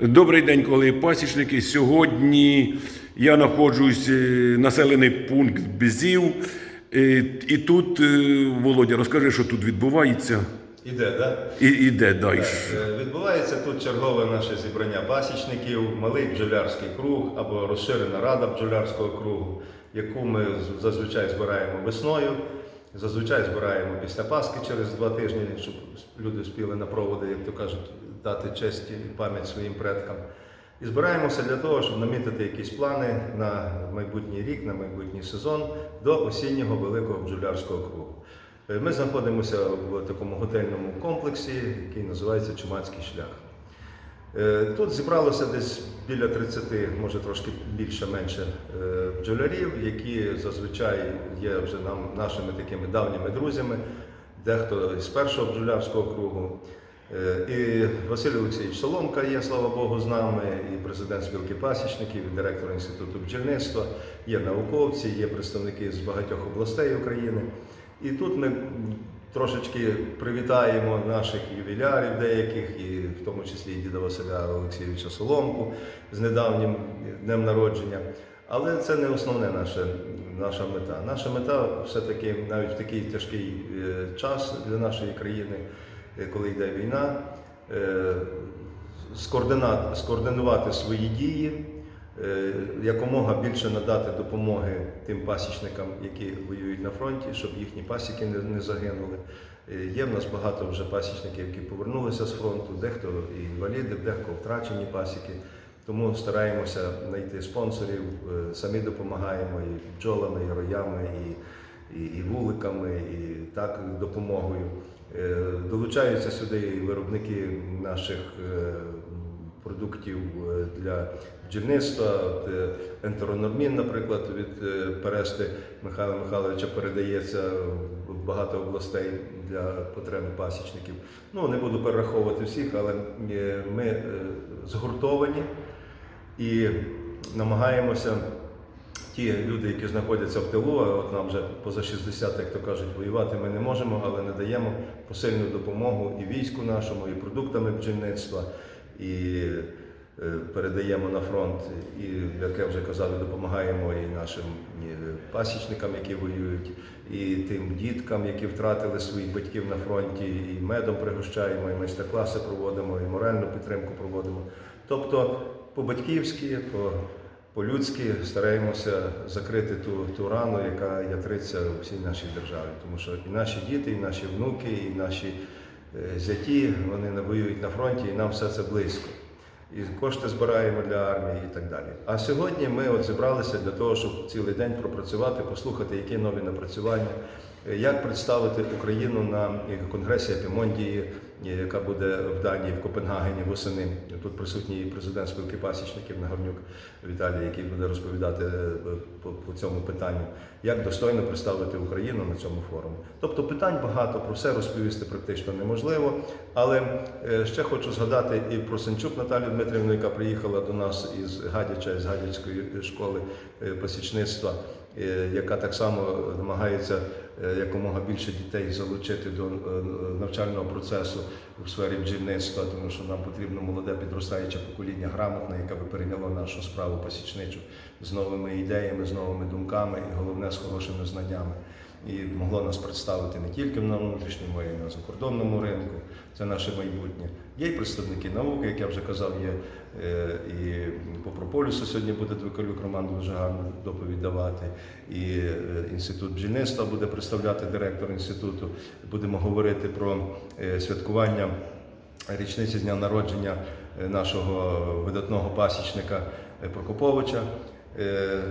Добрий день, колеги пасічники. Сьогодні я знаходжусь е, населений пункт Безів. Е, І тут, е, Володя, розкажи, що тут відбувається. Іде, так? І іде. Е, Відбувається тут чергове наше зібрання пасічників, малий бджолярський круг або розширена рада бджолярського кругу, яку ми зазвичай збираємо весною. Зазвичай збираємо після Пасхи через два тижні, щоб люди спіли на проводи, як то кажуть, дати честь і пам'ять своїм предкам. І збираємося для того, щоб намітити якісь плани на майбутній рік, на майбутній сезон до осіннього великого бджолярського кругу. Е, Ми знаходимося в такому готельному комплексі, який називається Чумацький шлях. Е, Тут зібралося десь біля 30, може трошки більше менше е, бджолярів, які зазвичай є вже нам нашими такими давніми друзями, дехто з першого бджолярського кругу. Е, І Василь Олексійович Соломка є, слава Богу, з нами, і президент спілки пасічників, і директор інституту бджільництва, є науковці, є представники з багатьох областей України. І тут ми трошечки привітаємо наших ювілярів деяких, і в тому числі і діда Василя Олексійовича Соломку з недавнім днем народження. Але це не основне наше, наша мета. Наша мета все-таки навіть в такий тяжкий е, час для нашої країни, е, коли йде війна, е, скоординувати свої дії, якомога більше надати допомоги тим пасічникам, які воюють на фронті, щоб їхні пасіки не, загинули. Є в нас багато вже пасічників, які повернулися з фронту, дехто інваліди, дехто втрачені пасіки. Тому стараємося знайти спонсорів, е, самі допомагаємо і бджолами, і роями, і, і, і вуликами, і так допомогою. Е, Долучаються сюди і виробники наших е, продуктів для бджільництва. Ентеронормін, наприклад, від Перести Михайла Михайловича передається в багато областей для потреби пасічників. Ну, не буду перераховувати всіх, але ми згуртовані і намагаємося. Ті люди, які знаходяться в тилу, от нам вже поза 60, як то кажуть, воювати ми не можемо, але не даємо посильну допомогу і війську нашому, і продуктами бджільництва, і е, передаємо на фронт, і, як я вже казав, допомагаємо і нашим пасічникам, які воюють, і тим діткам, які втратили своїх батьків на фронті, і медом пригощаємо, і майстер-класи проводимо, і моральну підтримку проводимо. Тобто по-батьківськи, по по-людськи стараємося закрити ту, ту рану, яка ятриться у всій нашій державі. Тому що і наші діти, і наші внуки, і наші е, зяті, вони воюють на фронті, і нам все це близько. І кошти збираємо для армії і так далі. А сьогодні ми от зібралися для того, щоб цілий день пропрацювати, послухати, які нові напрацювання, як представити Україну на конгресі Епімондії, е, яка буде в Данії, в Копенгагені восени. Тут присутній президент спілки пасічників Нагорнюк Віталій, який буде розповідати е, по, цьому питанню, як достойно представити Україну на цьому форумі. Тобто питань багато, про все розповісти практично неможливо. Але е, ще хочу згадати і про Сенчук Наталію Дмитрівну, яка приїхала до нас із Гадяча, з Гадячської школи пасічництва, яка так само намагається якомога більше дітей залучити до е, навчального процесу в сфері бджільництва, тому що нам потрібно молоде підростаюче покоління грамотне, яке би перейняло нашу справу пасічничу з новими ідеями, з новими думками і головне з хорошими знаннями. І могло нас представити не тільки на внутрішньому, а й на закордонному ринку. Це наше майбутнє. Є і представники науки, як я вже казав, є е, і по прополісу сьогодні буде Двиколюк Роман дуже гарну доповідь давати. І е, інститут бджільництва буде представляти директор інституту. Будемо говорити про е, святкування річниці з дня народження нашого видатного пасічника Прокоповича. Е,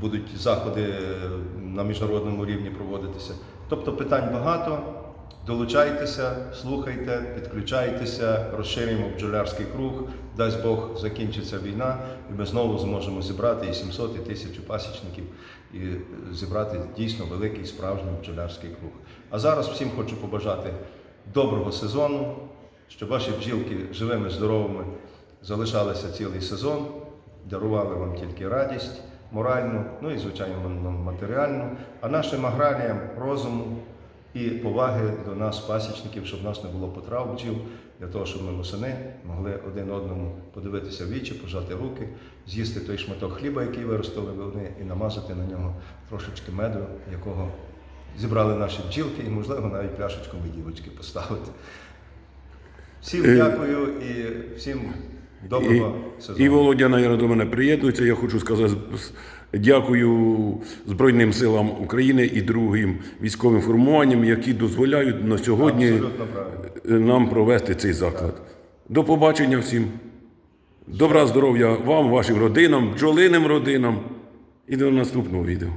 Будуть заходи на міжнародному рівні проводитися. Тобто питань багато. Долучайтеся, слухайте, підключайтеся, розширюємо бджолярський круг. Дасть Бог закінчиться війна, і ми знову зможемо зібрати і 700, і 1000 пасічників, і зібрати дійсно великий справжній бджолярський круг. А зараз всім хочу побажати доброго сезону, щоб ваші бджілки живими, здоровими залишалися цілий сезон, дарували вам тільки радість моральну, ну і звичайно матеріальну, а нашим аграріям розуму і поваги до нас, пасічників, щоб нас не було потрав бджіл, для того, щоб ми восени могли один одному подивитися в вічі, пожати руки, з'їсти той шматок хліба, який виростили вони, і намазати на нього трошечки меду, якого зібрали наші бджілки, і, можливо, навіть пляшечку медівочки поставити. Всім Е, дякую і всім доброго І сезону. Володя, наверное, до мене приєднується. Я хочу сказати дякую Збройним силам України і другим військовим формуванням, які дозволяють на сьогодні нам провести цей заклад. До побачення всім. Добра здоров'я вам, вашим родинам, бджолиним родинам. І до наступного відео.